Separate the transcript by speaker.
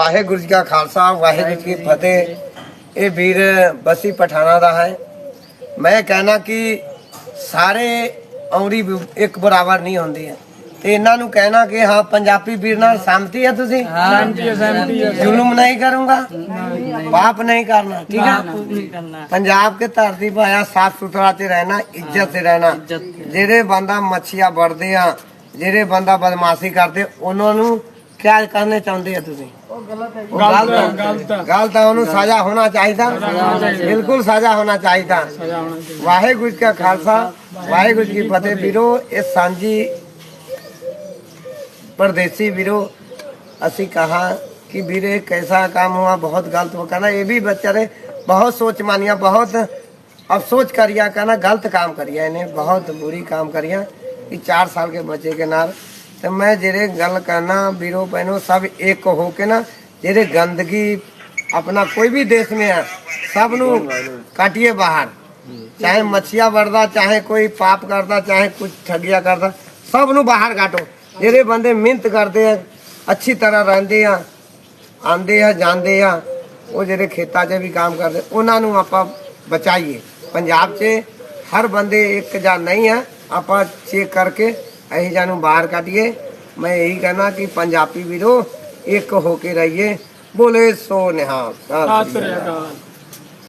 Speaker 1: ਵਾਹਿਗੁਰੂ ਜੀ ਕਾ ਖਾਲਸਾ ਵਾਹਿਗੁਰੂ ਜੀ ਕੀ ਫਤਿਹ। ਇਹ ਵੀਰ ਬਸੀ ਪਠਾਣਾ ਦਾ ਹੈ। ਮੈਂ ਕਹਿਣਾ ਕਿ ਸਾਰੇ ਔਰੀ ਇੱਕ ਬਰਾਬਰ ਨਹੀਂ ਹੁੰਦੀ ਤੇ ਇਹਨਾਂ ਨੂੰ ਕਹਿਣਾ ਕਿ ਹਾਂ ਪੰਜਾਬੀ ਵੀਰ ਨਾਲ ਸਹਿਮਤੀ ਹੈ ਤੁਸੀਂ?
Speaker 2: ਹਾਂਜੀ ਸਹਿਮਤੀ ਹੈ।
Speaker 1: ਜ਼ੁਲਮ ਨਹੀਂ ਕਰੂੰਗਾ? ਪਾਪ ਨਹੀਂ ਕਰਨਾ ਠੀਕ ਹੈ? ਪੰਜਾਬ ਕੇ ਧਰਤੀ ਭਾਇਆ ਸਾਫ਼ ਸੁਥਰਾ ਤੇ ਰਹਿਣਾ ਇੱਜ਼ਤ ਤੇ ਰਹਿਣਾ। ਜਿਹੜੇ ਬੰਦਾ ਮੱਛੀਆਂ ਵੜਦੇ ਆ ਜਿਹੜੇ ਬੰਦਾ ਬਦਮਾਸ਼ੀ ਕਰਦੇ ਉਹਨਾਂ ਨੂੰ ਕਿਆ ਕਰਨੇ ਚਾਹੁੰਦੇ ਆ ਤੁਸੀਂ? ਉਹ ਗਲਤ ਹੈ
Speaker 2: ਗਲਤ ਹੈ।
Speaker 1: ਗਲਤ ਹੈ ਉਹਨੂੰ ਸਜ਼ਾ ਹੋਣਾ ਚਾਹੀਦਾ ਬਿਲਕੁਲ ਸਜ਼ਾ ਹੋਣਾ ਚਾਹੀਦਾ
Speaker 2: ਸਜ਼ਾ ਹੋਣਾ ਚਾਹੀਦਾ
Speaker 1: ਵਾਹਿਗੁਰੂ ਜੀ ਕਾ ਖਾਲਸਾ ਵਾਹਿਗੁਰੂ ਜੀ ਕੀ ਫਤਿਹ ਵੀਰੋ ਇਹ ਸਾਂਝੀ परदेसी वीरो ਅਸੀਂ कहा कि वीरे कैसा काम हुआ बहुत गलत हो कहना ये भी बेचारे बहुत सोच मानिया बहुत अफसोस करिया कहना गलत काम करिया इन्हें बहुत बुरी काम करिया कि चार साल के बच्चे के नाल तो मैं जेरे गल करना वीरो बहनों सब एक हो के ना जेरे गंदगी अपना कोई भी देश में है सब नु काटिए बाहर चाहे मछिया बढ़दा चाहे कोई पाप करदा चाहे कुछ ठगिया करदा सब ਨੂੰ ਬਾਹਰ ਕਾਟੋ ਜਿਹੜੇ ਬੰਦੇ ਮਿਹਨਤ ਕਰਦੇ ਆ ਅੱਛੀ ਤਰ੍ਹਾਂ ਰਹਿੰਦੇ ਆ ਆਂਦੇ ਆ ਜਾਂਦੇ ਆ ਉਹ ਜਿਹੜੇ ਖੇਤਾਂ 'ਚ ਵੀ ਕੰਮ ਕਰਦੇ ਉਹਨਾਂ ਨੂੰ ਆਪਾਂ ਬਚਾਈਏ ਪੰਜਾਬ 'ਚ ਹਰ ਬੰਦੇ ਇੱਕ ਜਾਂ ਨਹੀਂ ਆ ਆਪਾਂ ਚੈੱਕ ਕਰਕੇ ਅਸੀਂ ਜਾਨੂੰ ਬਾਹਰ ਕੱਢੀਏ। ਮੈਂ ਇਹੀ ਕਹਿਣਾ ਕਿ ਪੰਜਾਬੀ ਵੀਰੋ, ਇੱਕ ਹੋ ਕੇ ਰਹੀਏ। ਬੋਲੇ ਸੋ